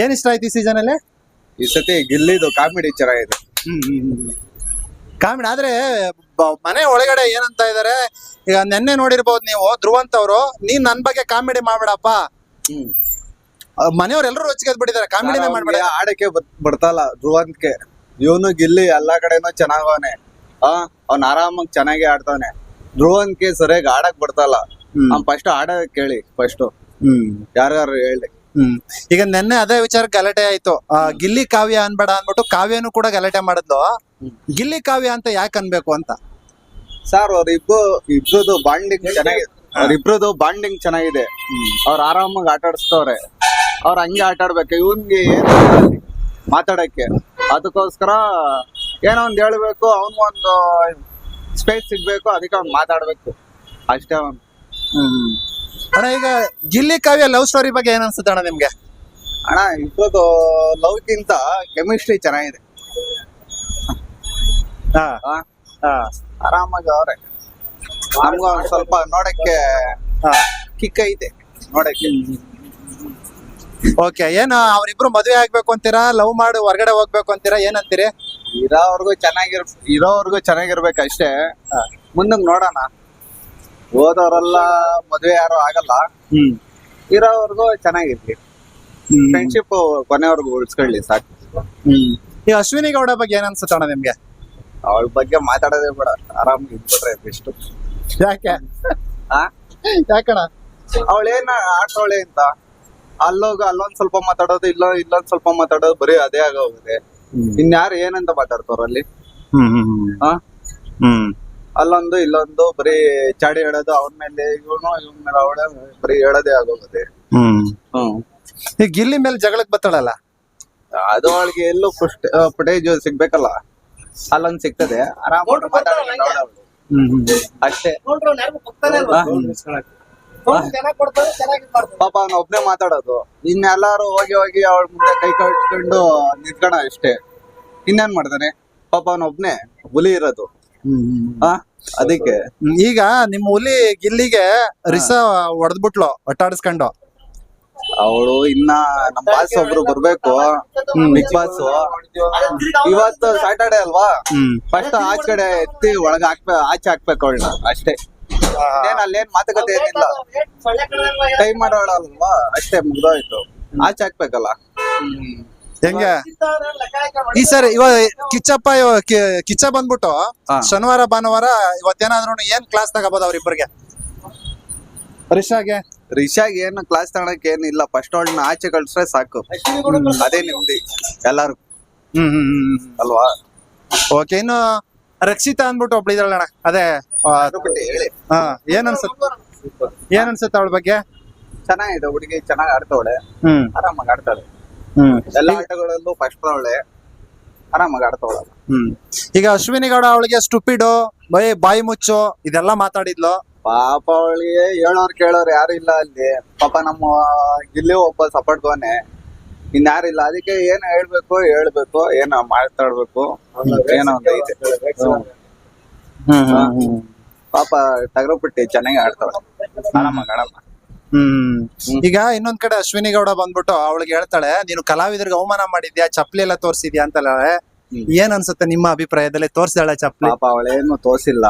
ಏನ್ ಇಷ್ಟ ಆಯ್ತು ಈ ಸೀಸನ್ ಅಲ್ಲಿ? ಈ ಸತಿ ಗಿಲ್ಲಿದು ಕಾಮಿಡಿ ಚೆನ್ನಾಗಿದೆ. ಕಾಮಿಡಿ ಆದ್ರೆ ಬ- ಮನೆ ಒಳಗಡೆ ಏನಂತ ಇದಾರೆ ಈಗ ನೆನ್ನೆ ನೋಡಿರ್ಬೋದು ನೀವು ಧ್ರುವಂತ್ ಅವರು ನೀನ್ ನನ್ ಬಗ್ಗೆ ಕಾಮಿಡಿ ಮಾಡ್ಬೇಡಪ್ಪ. ಹ್ಮ್. ಎಲ್ಲರೂ ರೊಚ್ಚಿಗೆ ಬಿಟ್ಟಿದ್ದಾರೆ ಕಾಮಿಡಿನೇ ಮಾಡ್ಬೇಡ. ಅವ್ನಿಗೆ ಆಡಕ್ಕೆ ಬರ್ತಲ್ಲ ಬರ್ತಾಲ್ಲ ಧ್ರುವಂತ್ಗೆ. ಇವನು ಗಿಲ್ಲಿ ಎಲ್ಲಾ ಕಡೆನೂ ಚೆನ್ನಾಗವನೆ. ಆ ಅವ್ನ್ ಆರಾಮಾಗಿ ಚೆನ್ನಾಗಿ ಆಡ್ತಾನೆ ಧ್ರುವಂತ್ಗೆ ಸರಿಯಾಗಿ ಆಡಕ್ ಬರ್ತಾಲ್ಲ. ಹ್ಮ್. ಅವ್ನ್ ಫಸ್ಟ್ ಆಡ ಕೇಳಿ ಫಸ್ಟ್ ಹ್ಮ್. ಯಾರ್ಯಾರು ಹೇಳಿ. ಹ್ಮ್. ಈಗ ನೆನ್ನೆ ಅದೇ ವಿಚಾರ ಗಲಾಟೆ ಆಯ್ತು. ಆ, ಗಿಲ್ಲಿ ಕಾವ್ಯ ಅನ್ಬೇಡ ಅನ್ಬಿಟ್ಟು ಕಾವ್ಯನು ಕೂಡ ಗಲಾಟೆ ಮಾಡಿದ್ಲು. ಗಿಲ್ಲಿ ಕಾವ್ಯ ಅಂತ ಯಾಕೆ ಅನ್ಬೇಕು ಅಂತ? ಸರ್ ಅವ್ರಿಬ್ರು ಇಬ್ರದು ಬಾಂಡಿಂಗ್ ಚೆನ್ನಾಗಿದೆ. ಅವ್ರಿಬ್ರದು ಬಾಂಡಿಂಗ್ ಚೆನ್ನಾಗಿದೆ. ಅವ್ರ ಆರಾಮಾಗಿ ಆಟ ಆಡಿಸ್ತವ್ರೆ. ಅವ್ರ ಹಂಗೆ ಆಟ ಆಡ್ಬೇಕು. ಇವನ್ಗೆ ಏನು ಮಾತಾಡಕ್ಕೆ? ಅದಕ್ಕೋಸ್ಕರ ಏನೋ ಒಂದ್ ಹೇಳ್ಬೇಕು ಅವನು ಒಂದು ಸ್ಪೇಸ್ ಸಿಗ್ಬೇಕು ಅದಕ್ಕೆ ಅವ್ನ್ ಮಾತಾಡ್ಬೇಕು. ಅಷ್ಟೇ ಅವ್ನ್. ಅಣ್ಣ ಈಗ ಗಿಲ್ಲಿ ಕಾವ್ಯ ಲವ್ ಸ್ಟೋರಿ ಬಗ್ಗೆ ಏನ್ ಅನ್ಸುತ್ತೆ ಅಣ್ಣ ನಿಮ್ಗೆ? ಅಣ್ಣ ಇಬ್ರದು ಲವ್ಗಿಂತ ಕೆಮಿಸ್ಟ್ರಿ ಚೆನ್ನಾಗಿದೆ. ಹಾ ಆ, ಹಾ. ಆರಾಮಾಗಿ ಅವ್ರೆ. ನಮ್ಗ ಒಂದ್ ಸ್ವಲ್ಪ ನೋಡಕ್ಕೆ ಹಾ. ಕಿಕ್ ಐತೆ ನೋಡಕ್ಕೆ. ಓಕೆ ಏನು ಅವ್ರಿಬ್ರು ಮದುವೆ ಆಗ್ಬೇಕು ಅಂತೀರಾ ಲವ್ ಮಾಡಿ ಹೊರಗಡೆ ಹೋಗ್ಬೇಕು ಅಂತೀರಾ ಏನಂತೀರಿ? ಇರೋವರ್ಗು ಚೆನ್ನಾಗಿರ್ ಇರೋವರ್ಗು ಚೆನ್ನಾಗಿರ್ಬೇಕು ಅಷ್ಟೇ. ಮುಂದಕ್ ನೋಡೋಣ. ಓದೋರೆಲ್ಲ ಮದ್ವೆ ಯಾರು ಆಗಲ್ಲ. ಹ್ಮ್. ಇರೋವರ್ಗು ಚೆನ್ನಾಗಿರ್ಲಿ. ಫ್ರೆಂಡ್ಶಿಪ್ ಕೊನೆವರೆಗೂ ಉಳಿಸ್ಕೊಳ್ಳಿ ಸಾಕು. ಹ್ಮ್. ಈ ಅಶ್ವಿನಿ ಗೌಡ ಬಗ್ಗೆ ಏನ್ ಅನ್ಸುತ್ತೆ ಅಣ್ಣ ನಿಮ್ಗೆ? ಅವಳ ಬಗ್ಗೆ ಮಾತಾಡೋದೇ ಬೇಡ ಆರಾಮ್ ಇದ್ಬಿಟ್ರೆ ಬೆಸ್ಟ್ ಯಾಕೆ? ಯಾಕಣ ಅವಳೇನ ಆಟೋಳೆ ಅಂತ. ಅಲ್ಲೋಗ ಅಲ್ಲೊಂದ್ ಸ್ವಲ್ಪ ಮಾತಾಡೋದು ಇಲ್ಲ ಇಲ್ಲೊಂದ್ ಸ್ವಲ್ಪ ಮಾತಾಡೋದು ಬರೀ ಅದೇ ಆಗೋಗಿದೆ ಇನ್ಯಾರು ಏನಂತ ಮಾತಾಡ್ತಾರ ಅಲ್ಲಿ? ಹ್ಮ್ ಹ್ಮ್. ಆ? ಹ್ಮ್. ಅಲ್ಲೊಂದು ಇಲ್ಲೊಂದು ಬರೀ ಚಾಡಿ ಹೇಳೋದು ಅವನ ಮೇಲೆ ಇವನು ಇವನ್ ಮೇಲೆ ಅವಳ ಬರೀ ಹೇಳೋದೇ ಆಗೋಗುತ್ತೆ. ಹ್ಮ್. ಹ್ಮ್. ಈ ಗಿಲ್ಲಿ ಮೇಲೆ ಜಗಳಕ್ ಬತ್ತಾಳಲ್ಲ ಅದು ಅವಳಿಗೆ ಎಲ್ಲೂ ಫುಟೇಜ್ ಸಿಗ್ಬೇಕಲ್ಲ? ಅಲ್ಲೊಂದ್ ಸಿಗ್ತದೆ. ಆರಾಮ್ ಅಷ್ಟೇ. ಪಾಪ ಅವ್ನ ಒಬ್ನೇ ಮಾತಾಡೋದು. ಇನ್ನೆಲ್ಲಾರು ಹೋಗಿ ಹೋಗಿ ಅವಳ ಮುಂದೆ ಕೈ ಕಟ್ಕೊಂಡು ನಿಂತ್ಕೊಣ ಅಷ್ಟೇ. ಇನ್ನೇನ್ ಮಾಡ್ತಾನೆ? ಪಾಪ ಅವನ ಒಬ್ನೇ ಹುಲಿ ಇರೋದು. ಅದಕ್ಕೆ. ಈಗ ನಿಮ್ ಹುಲಿ ಗಿಲ್ಲಿಗೆ ರಿಸ ಹೊಡೆದ್ಬಿಟ್ಲು ಒಟ್ಟಾಡಿಸ್ಕೊಂಡು. ಅವಳು ಇನ್ನ ನಮ್ ಬಾಸ್ ಒಬ್ರು ಬರ್ಬೇಕು ಬಿಗ್ ಬಾಸ್ ಇವತ್ತು ಸ್ಯಾಟರ್ಡೆ ಅಲ್ವಾ? ಫಸ್ಟ್ ಆಚೆ ಕಡೆ ಎತ್ತಿ ಒಳಗ ಹಾಕ್ಬೇಕು ಆಚೆ ಹಾಕ್ಬೇಕು ಅವಳನ್ನ ಅಷ್ಟೇ. ಏನ್ ಅಲ್ಲೇನ್ ಮಾತುಕತೆ ಏನಿಲ್ಲ. ಟೈಮ್ ಮಾಡೋಳಲ್ವಾ? ಅಷ್ಟೇ ಮುಗ್ದೋಯ್ತು. ಆಚೆ ಹಾಕ್ಬೇಕಲ್ಲ. ಹೆಂಗೆ? ಈ ಸರಿ ಇವಾಗ ಕಿಚ್ಚಪ್ಪ ಇವ- ಕಿ- ಕಿಚ್ಚ ಬಂದ್ಬಿಟ್ಟು ಶನಿವಾರ ಭಾನುವಾರ ಇವತ್ತೇನಾದ್ರು ಏನ್ ಕ್ಲಾಸ್ ತಗೋಬಹುದು ಅವ್ರಿಬ್ಬರಿಗೆ ರಿಷಾಗೆ ರಿಷಾಗ್ ಏನು ಕ್ಲಾಸ್ ತಗೊಳಕ್ ಏನಿಲ್ಲ ಫಸ್ಟ್ ಅವಳನ್ನ ಆಚೆ ಕಳ್ಸ್ರೆ ಸಾಕು. ಅದೇ ನಿಮ್ದಿ. ಎಲ್ಲಾರು. ಹ್ಮ್ ಹ್ಮ್ ಹ್ಮ್ ಅಲ್ವಾ? ಓಕೆ ಇನ್ನು ರಕ್ಷಿತಾ ಅಂದ್ಬಿಟ್ಟು ಒಬ್ಳು ಅಣ್ಣ. ಅದೇ ಹಾ ಏನ್ ಅನ್ಸುತ್ತೆ? ಏನ್ ಅನ್ಸುತ್ತೆ ಅವಳ ಬಗ್ಗೆ? ಚೆನ್ನಾಗಿದೆ ಹುಡುಗಿ ಚೆನ್ನಾಗಿ ಆಡ್ತಾವಳೆ. ಹ್ಮ್. ಆರಾಮಾಗಿ ಆಡ್ತಾಳೆ. ಎಲ್ಲ ಆಟಗಳಲ್ಲೂ ಫಸ್ಟ್ ಅವಳೆ ಆರಾಮಾಗಿ ಆಡ್ತಾವಳ ಹ್ಮ್. ಈಗ ಅಶ್ವಿನಿ ಗೌಡ ಅವಳಿಗೆ ಸ್ಟುಪಿಡು ಬೈ ಬಾಯಿ ಮುಚ್ಚು ಇದೆಲ್ಲ ಮಾತಾಡಿದ್ಲು. ಪಾಪ ಅವಳಿಗೆ ಹೇಳೋರ್ ಕೇಳೋರ್ ಯಾರು ಇಲ್ಲ ಅಲ್ಲಿ. ಪಾಪ ನಮ್ಮ ಇಲ್ಲಿ ಒಬ್ಬ ಸಪೋರ್ಟ್ ದೋನೆ. ಇನ್ಯಾರಿಲ್ಲ ಅದಕ್ಕೆ ಏನ್ ಹೇಳ್ಬೇಕು ಹೇಳ್ಬೇಕು ಏನ ಮಾತಾಡ್ಬೇಕು. ಏನೋ ಒಂದ್ ಐತೆ. ಪಾಪ ಟಗರಪಟ್ಟಿ ಚೆನ್ನಾಗಿ ಆಡ್ತಾಳ ಆರಾಮಾಗಿ ಆಡಮ್ಮ ಹ್ಮ್. ಈಗ ಇನ್ನೊಂದ್ ಕಡೆ ಅಶ್ವಿನಿ ಗೌಡ ಬಂದ್ಬಿಟ್ಟು ಅವಳಿಗೆ ಹೇಳ್ತಾಳೆ ನೀನು ಕಲಾವಿದರಿಗೆ ಅವಮಾನ ಮಾಡಿದ್ಯಾ? ಚಪ್ಲಿ ಎಲ್ಲ ತೋರ್ಸಿದ್ಯಾ? ಅಂತ. ಏನ್ ಅನ್ಸುತ್ತೆ ನಿಮ್ಮ ಅಭಿಪ್ರಾಯದಲ್ಲಿ? ತೋರ್ಸಿದಾಳೆ ಚಪ್ಲಿ ಪಾಪ ಅವಳೇನು ತೋರ್ಸಿಲ್ಲ.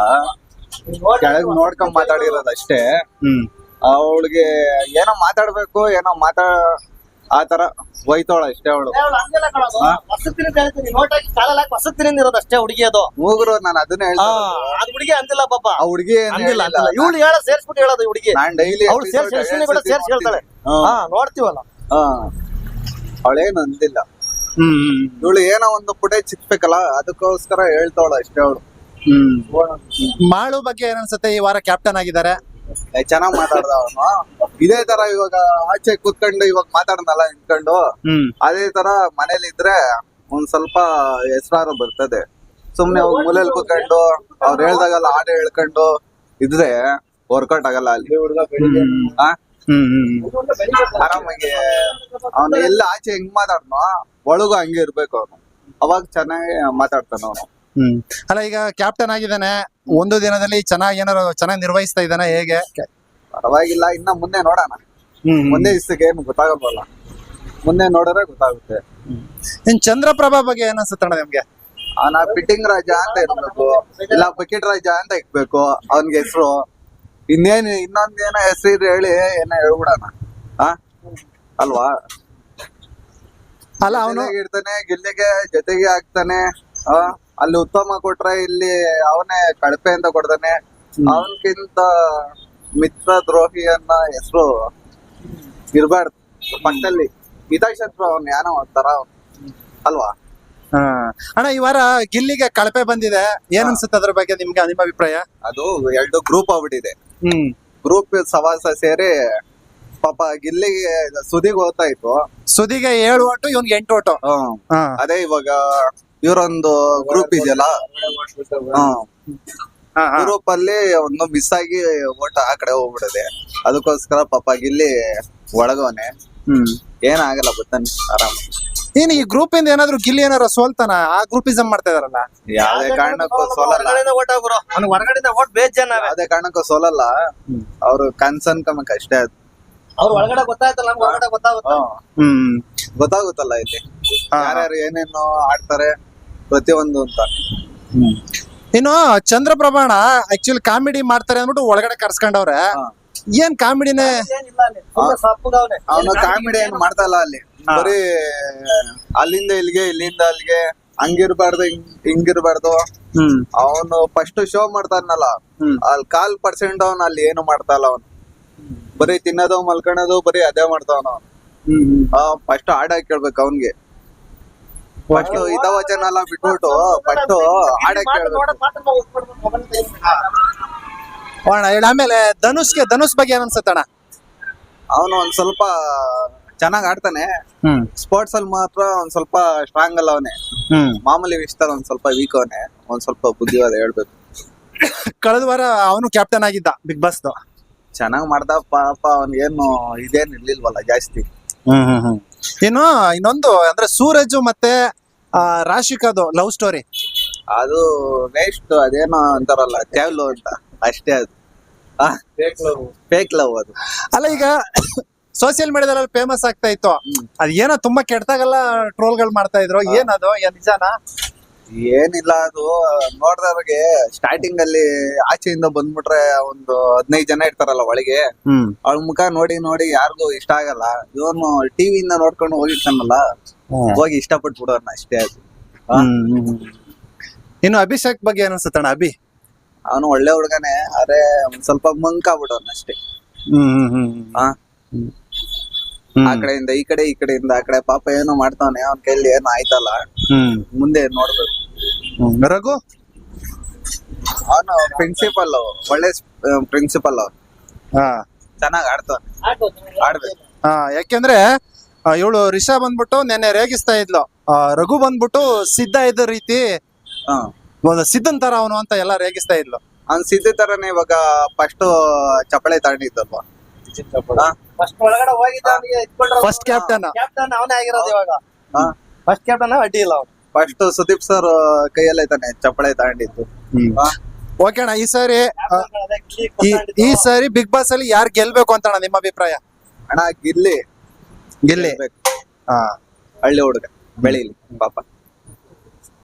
ಕೆಳಗ್ ನೋಡ್ಕೊಂಡ್ ಮಾತಾಡಿರೋದು ಅಷ್ಟೇ ಹ್ಮ್. ಅವಳಿಗೆ ಏನೋ ಮಾತಾಡ್ಬೇಕು ಏನೋ ಮಾತಾ ಆತರ ಹೋಯ್ತಾಳ ಅಷ್ಟೇ ಅವಳು. ವಸತಿನಿಂದ ಇರೋದು ಅಷ್ಟೇ ಹುಡುಗಿ ಅದು. ಮೂಗರು ನಾನು ಅದನ್ನೇ ಹೇಳ್ತೀನಿ ಅದ್ ಹುಡುಗಿ ಅಂದಿಲ್ಲ ಪಾಪ. ಆ ಹುಡುಗಿ ಅಂದಿಲ್ಲ ಅಂದಿಲ್ಲ. ಇವಳು ಹೇಳ ಸೇರ್ಸ್ಬಿಟ್ಟು ಹೇಳೋದು ಹುಡುಗಿ. ನಾನ್ ಡೈಲಿ ಅವಳು ಸೇರ್ಸಿ ಅಶ್ವಿನಿ ಕೂಡ ಸೇರ್ಸಿ ಹೇಳ್ತಾಳೆ ಹಾ ನೋಡ್ತೀವಲ್ಲ. ಅವಳೇನು ಅಂದಿಲ್ಲ. ಹ್ಮ್ ಇವಳು ಏನೋ ಒಂದು ಫುಟೇಜ್ ಸಿಕ್ಬೇಕಲ್ಲ ಅದಕ್ಕೋಸ್ಕರ ಹೇಳ್ತಾವಳ ಅಷ್ಟೇ ಅವಳು. ಹ್ಮ್. ಮಾಳು ಬಗ್ಗೆ ಏನನ್ಸುತ್ತೆ ಅನ್ಸುತ್ತೆ? ಈ ವಾರ ಕ್ಯಾಪ್ಟನ್ ಆಗಿದ್ದಾರೆ. ಚೆನ್ನಾಗ್ ಮಾತಾಡ್ದ ಅವನು. ಇದೇ ತರ ಇವಾಗ ಆಚೆ ಕೂತ್ಕೊಂಡು ಇವಾಗ ಮಾತಾಡ್ದಲ್ಲ ನಿಂತ್ಕೊಂಡು ಅದೇ ತರ ಮನೇಲಿ ಇದ್ರೆ ಒಂದ್ ಸ್ವಲ್ಪ ಹೆಸರಾರು ಬರ್ತದೆ. ಸುಮ್ನೆ ಹೋಗಿ ಮೂಲೆಯಲ್ಲಿ ಕೂತ್ಕೊಂಡು ಅವ್ರು ಹೇಳ್ದಾಗಲ್ಲ ಹಾಡು ಹೇಳ್ಕೊಂಡು ಇದ್ರೆ ವರ್ಕೌಟ್ ಆಗಲ್ಲ ಅಲ್ಲಿ. ಆ? ಆರಾಮಾಗಿ ಅವನು ಎಲ್ಲ ಆಚೆ ಹೆಂಗ್ ಮಾತಾಡ್ನೋ ಒಳಗೂ ಹಂಗೆ ಇರ್ಬೇಕು ಅವನು. ಅವಾಗ ಚೆನ್ನಾಗಿ ಮಾತಾಡ್ತಾನ ಅವನು. ಹ್ಮ್. ಅಲ್ಲ ಈಗ ಕ್ಯಾಪ್ಟನ್ ಆಗಿದ್ದಾನೆ. ಒಂದು ದಿನದಲ್ಲಿ ಚೆನ್ನಾಗಿ ಏನಾರು ಚೆನ್ನಾಗಿ ನಿರ್ವಹಿಸ್ತಾ ಇದ್ದಾನೆ ಹೇಗೆ? ಪರವಾಗಿಲ್ಲ ಇನ್ನ ಮುಂದೆ ನೋಡೋಣ. ಹ್ಮ್ ಮುಂದೆ ಇಸ್ತಕ್ಕೆ ಏನು ಗೊತ್ತಾಗಬಲ್ಲ ಮುಂದೆ ನೋಡಿದ್ರೆ ಗೊತ್ತಾಗುತ್ತೆ. ಇನ್ ಚಂದ್ರಪ್ರಭಾ ಬಗ್ಗೆ ಏನ್ ಅನ್ಸುತ್ತಣ್ಣ ನಿಮ್ಗೆ? ಅವನ ಫಿಟ್ಟಿಂಗ್ ರಾಜ ಅಂತ ಇರ್ಬೇಕು ಇಲ್ಲ ಬಕೆಟ್ ರಾಜ ಅಂತ ಇಕ್ಬೇಕು. ಅವನ್ಗೆ ಹೆಸರು. ಇನ್ನೇನು ಇನ್ನೊಂದ್ ಏನೋ ಹೆಸರು ಹೇಳಿ ಏನೋ ಹೇಳ್ಬಿಡಣ. ಆ? ಅಲ್ವಾ? ಅಲ್ಲ ಅವನು ಇಡ್ತಾನೆ ಇರ್ತಾನೆ ಗಿಲ್ಲಿಗೆ ಜೊತೆಗೆ ಆಗ್ತಾನೆ ಆ ಅಲ್ಲಿ ಉತ್ತಮ ಕೊಟ್ರೆ ಇಲ್ಲಿ ಅವನೇ ಕಳಪೆ ಅಂತ ಕೊಡ್ತಾನೆ. ಅವನ್ಕಿಂತ ಮಿತ್ರ ದ್ರೋಹಿ ಅನ್ನೋ ಹೆಸರು ಇರಬಾರ್ದು. ಪಕ್ಕದಲ್ಲಿ ಹಿತಾಶತ್ರು ಅವ್ನ ಯಾನೋ ಒಂಥರ ಅಲ್ವಾ? ಹಾ. ಅಣ್ಣ ಈ ವಾರ ಗಿಲ್ಲಿಗೆ ಕಳಪೆ ಬಂದಿದೆ. ಏನ್ ಅನ್ಸುತ್ತೆ ಅದ್ರ ಬಗ್ಗೆ ನಿಮ್ಗೆ ನಿಮ್ಮ ಅಭಿಪ್ರಾಯ ಅದು ಎರಡು ಗ್ರೂಪ್ ಆಗ್ಬಿಟ್ಟಿದೆ. ಹ್ಮ್. ಗ್ರೂಪ್ ಸವಾಸ ಸೇರಿ ಪಾಪ ಗಿಲ್ಲಿಗೆ ಸುದಿಗ್ ಹೋಗ್ತಾ ಇತ್ತು. ಸುದಿಗೆ ಏಳು ಓಟು ಇವ್ನ್ಗೆ ಎಂಟು ಓಟು. ಹ್ಮ್. ಹಾ. ಅದೇ ಇವಾಗ ಇವರೊಂದು ಗ್ರೂಪ್ ಇದೆಯಲ್ಲ? ಹ್ಮ್. ಗ್ರೂಪ್ ಅಲ್ಲಿ ಒಂದು ಮಿಸ್ ಆಗಿ ಓಟ್ ಆ ಕಡೆ ಹೋಗ್ಬಿಡದೆ ಅದಕ್ಕೋಸ್ಕರ ಪಾಪ ಗಿಲ್ಲಿ ಒಳಗವನೆ. ಹ್ಮ್. ಏನಾಗಲ್ಲ ಬತ್ತಾನೆ ಆರಾಮ. ಏನ್ ಈ ಗ್ರೂಪ್ ಇಂದ ಏನಾದ್ರು ಗಿಲ್ಲಿ ಏನಾರ ಸೋಲ್ತಾನ? ಆ ಗ್ರೂಪಿಸಂ ಮಾಡ್ತಾ ಇದಾರಲ್ಲ ಯಾವ್ದೇ ಕಾರಣಕ್ಕೂ ಸೋಲಲ್ಲ. ಹೊರಗಡೆಯಿಂದ ಓಟ್ ಹಾಕ್ರು ಅವ್ನಿಗೆ ಹೊರಗಡೆಯಿಂದ ಓಟ್ ಬೇಜ್ ಜನ ಯಾವ್ದೇ ಕಾರಣಕ್ಕೂ ಸೋಲಲ್ಲ. ಅವ್ರು ಕನ್ಸನ್ ಕಮಕ್ ಅಷ್ಟೇ ಆಯ್ತು. ಅವ್ರ ಒಳಗಡೆ ಗೊತ್ತಾಯ್ತಲ್ಲ ನಮ್ಗೆ ಹೊರಗಡೆ ಗೊತ್ತಾಗುತ್ತೆ? ಹ್ಮ್. ಗೊತ್ತಾಗುತ್ತಲ್ಲ ಇಲ್ಲಿ. ಯಾರ್ಯಾರು ಏನೇನು ಆಡ್ತಾರೆ ಪ್ರತಿಯೊಂದು ಅಂತ. ಇನ್ನು ಚಂದ್ರಪ್ರಭಾಣ ಆಕ್ಚುಲಿ ಕಾಮಿಡಿ ಮಾಡ್ತಾರೆ ಅಂದ್ಬಿಟ್ಟು ಒಳಗಡೆ ಕರ್ಸ್ಕೊಂಡವ್ರೆ. ಏನ್ ಕಾಮಿಡಿನೇ. ಅವನು. ಕಾಮಿಡಿ ಏನ್ ಮಾಡ್ತಾ ಇಲ್ಲ ಅಲ್ಲಿ. ಬರೀ ಅಲ್ಲಿಂದ ಇಲ್ಲಿಗೆ ಇಲ್ಲಿಂದ ಅಲ್ಲಿಗೆ ಹಂಗಿರ್ಬಾರ್ದು ಹಿಂಗ್ ಹಿಂಗಿರ್ಬಾರ್ದು. ಅವನು ಫಸ್ಟ್ ಶೋ ಮಾಡ್ತಾನಲ್ಲ. ಅಲ್ಲಿ ಕಾಲ್ ಪರ್ಸೆಂಟ್ ಅವನ್ ಅಲ್ಲಿ ಏನು ಮಾಡ್ತಾ ಇಲ್ಲ ಅವನು. ಬರೀ ತಿನ್ನೋದು ಮಲ್ಕೊಳೋದು ಬರೀ ಅದೇ ಮಾಡ್ತಾವನ ಅವನು. ಫಸ್ಟ್ ಆಡ ಕೇಳ್ಬೇಕು ಅವನ್ಗೆ ಫಸ್ಟ್ ಹಿತವಚನ ಎಲ್ಲ ಬಿಟ್ಬಿಟ್ಟು ಫಸ್ಟ್ ಹಾಡಾಗಿ ಮಾತು ಕೇಳ್ಬೇಕು ನೋಡೋದ್ ಜನ ಎಲ್ಲ ಬಿಟ್ಬಿಟ್ಟು ಮೊಬೈಲ್ ತೆಗಿಬೇಕು. ಅಣ್ಣ ಹೇಳಿ ಆಮೇಲೆ ಧನುಷ್ಗೆ ಧನುಷ್ ಬಗ್ಗೆ ಏನ್ ಅನ್ಸುತ್ತಣ್ಣ ಅವನು ಒಂದ್ ಸ್ವಲ್ಪ ಚೆನ್ನಾಗ್ ಆಡ್ತಾನೆ. ಹ್ಮ್. ಸ್ಪೋರ್ಟ್ಸ್ ಅಲ್ಲಿ ಮಾತ್ರ ಒಂದ್ ಸ್ವಲ್ಪ ಸ್ಟ್ರಾಂಗ್ ಅಲ್ಲ ಅವನೇ. ಹ್ಮ್. ಮಾಮೂಲಿ ವಿಷಯದಲ್ಲಿ ಒಂದ್ ಸ್ವಲ್ಪ ವೀಕ್ ಅವನೇ. ಒಂದ್ ಸ್ವಲ್ಪ ಬುದ್ಧಿವಾದ ಹೇಳ್ಬೇಕು. ಕಳೆದ ವಾರ ಅವನು ಕ್ಯಾಪ್ಟನ್ ಆಗಿದ್ದ ಬಿಗ್ ಬಾಸ್ ಚೆನ್ನಾಗ್ ಮಾಡ್ದ ಪಾಪ ಏನು ಇದೇನ್ ಇರ್ಲಿಲ್ವಲ್ಲ ಜಾಸ್ತಿ. ಹ್ಮ್ ಹ್ಮ್ ಹ್ಮ್. ಇನ್ನು ಇನ್ನೊಂದು ಅಂದ್ರೆ ಸೂರಜ್ ಮತ್ತೆ ಆ, ರಾಶಿಕಾದು ಲವ್ ಸ್ಟೋರಿ ಅದು ನೆಕ್ಸ್ಟ್ ಅದೇನೋ ಅಂತಾರಲ್ಲ ಟ್ಯಾವ್ಲೋ ಅಂತ. ಅಷ್ಟೇ ಅದು. ಫೇಕ್ ಲವ್ ಅದು. ಅಲ್ಲ ಈಗ ಸೋಷಿಯಲ್ ಮೀಡಿಯಾದಲ್ಲಿ ಫೇಮಸ್ ಆಗ್ತಾ ಇತ್ತು. ಅದ್ ಏನೋ ತುಂಬಾ ಕೆಟ್ಟದಾಗೆಲ್ಲ ಟ್ರೋಲ್ಗಳು ಮಾಡ್ತಾ ಇದ್ರು. ಏನದು? ಏನ್ ನಿಜಾನ? ಏನಿಲ್ಲ ಅದು. ನೋಡ್ದವ್ರಿಗೆ ಸ್ಟಾರ್ಟಿಂಗ್ ಅಲ್ಲಿ ಆಚೆಯಿಂದ ಬಂದ್ಬಿಟ್ರೆ ಒಂದು ಹದಿನೈದು ಜನ ಇರ್ತಾರಲ್ಲ ಒಳಗೆ. ಹ್ಮ್. ಅವ್ಳ ಮುಖ ನೋಡಿ ನೋಡಿ ಯಾರಿಗೂ ಇಷ್ಟ ಆಗಲ್ಲ. ಇವನು ಟಿವಿಯಿಂದ ನೋಡ್ಕೊಂಡು ಹೋಗಿರ್ತಾನಲ್ಲ ಹೋಗಿ ಇಷ್ಟಪಟ್ಟು ಬಿಡೋರ್ನ ಅಷ್ಟೇ ಅದು. ಹ್ಮ್ ಇನ್ನು ಅಭಿಷೇಕ್ ಬಗ್ಗೆ ಏನ್ ಅನ್ಸುತ್ತಣ್ಣ ಅಭಿ? ಅವನು ಒಳ್ಳೆ ಹುಡುಗನೇ ಆದ್ರೆ ಒಂದ್ ಸ್ವಲ್ಪ ಮಂಕ್ ಆಗ್ಬಿಡೋಣ ಅಷ್ಟೇ ಆ? ಆ ಕಡೆಯಿಂದ ಈ ಕಡೆ ಈ ಕಡೆಯಿಂದ ಆ ಕಡೆ. ಪಾಪ ಏನೋ ಮಾಡ್ತಾನೆ ಅವನ ಕೈಲಿ ಏನೋ ಆಯ್ತಲ್ಲ. ಮುಂದೆ ನೋಡ್ಬೇಕು. ರಘು? ಅವನು ಪ್ರಿನ್ಸಿಪಲ್ ಒಳ್ಳೆ ಪ್ರಿನ್ಸಿಪಲ್ ಅವ್ನು ಚೆನ್ನಾಗಿ ಆಡ್ತಾನೆ ಆಡ್ಬೇಕು. ಹಾ ಯಾಕೆಂದ್ರೆ ಇವಳು ರಿಷಾ ಬಂದ್ಬಿಟ್ಟು ನೆನ್ನೆ ರೇಗಿಸ್ತಾ ಇದ್ಲು. ರಘು ಬಂದ್ಬಿಟ್ಟು ಸಿದ್ಧ ಇದ್ದ ರೀತಿ ಒಂದು ಸಿದ್ಧನ್ ತರ ಅವನು ಅಂತ ಎಲ್ಲ ರೇಗಿಸ್ತಾ ಇದ್ಲು. ಅವ್ನ್ ಸಿದ್ಧ ತರನೇ ಇವಾಗ ಫಸ್ಟ್ ಚಪ್ಪಳೆ ತಗೊಂಡಿದ್ದಲ್ವಾ? ಆ? ಫಸ್ಟ್ ಒಳಗಡೆ ಹೋಗಿದ್ದ ಅವ್ನಿಗೆ ಇಟ್ಕೊಂಡ್ರೆ First captain. ಕ್ಯಾಪ್ಟನ್ ಅವನೇ ಆಗಿರೋದು ಇವಾಗ? ಫಸ್ಟ್ ಕ್ಯಾಪ್ಟನ್ ಅಡ್ಡಿ ಇಲ್ಲ ಅವ್ನು. ಫಸ್ಟ್ ಸುದೀಪ್ ಸರ್ ಕೈಯಲ್ಲೇ ತಾನೆ ಚಪ್ಪಳೆ ತಗೊಂಡಿದ್ದು? ಓಕೆ ಅಣ್ಣ ಈ ಸಾರಿ ಈ ಸಾರಿ ಬಿಗ್ ಬಾಸ್ ಅಲ್ಲಿ ಯಾರು ಗೆಲ್ಬೇಕು ಅಂತ ಅಣ್ಣ ನಿಮ್ಮ ಅಭಿಪ್ರಾಯ? ಅಣ್ಣ ಗಿಲ್ಲಿ. ಗಿಲ್ಲಿ. ಗೆಲ್ಬೇಕು. ಹಾ. ಹಳ್ಳಿ ಹುಡುಗ ಬೆಳಿಲಿ ಪಾಪ.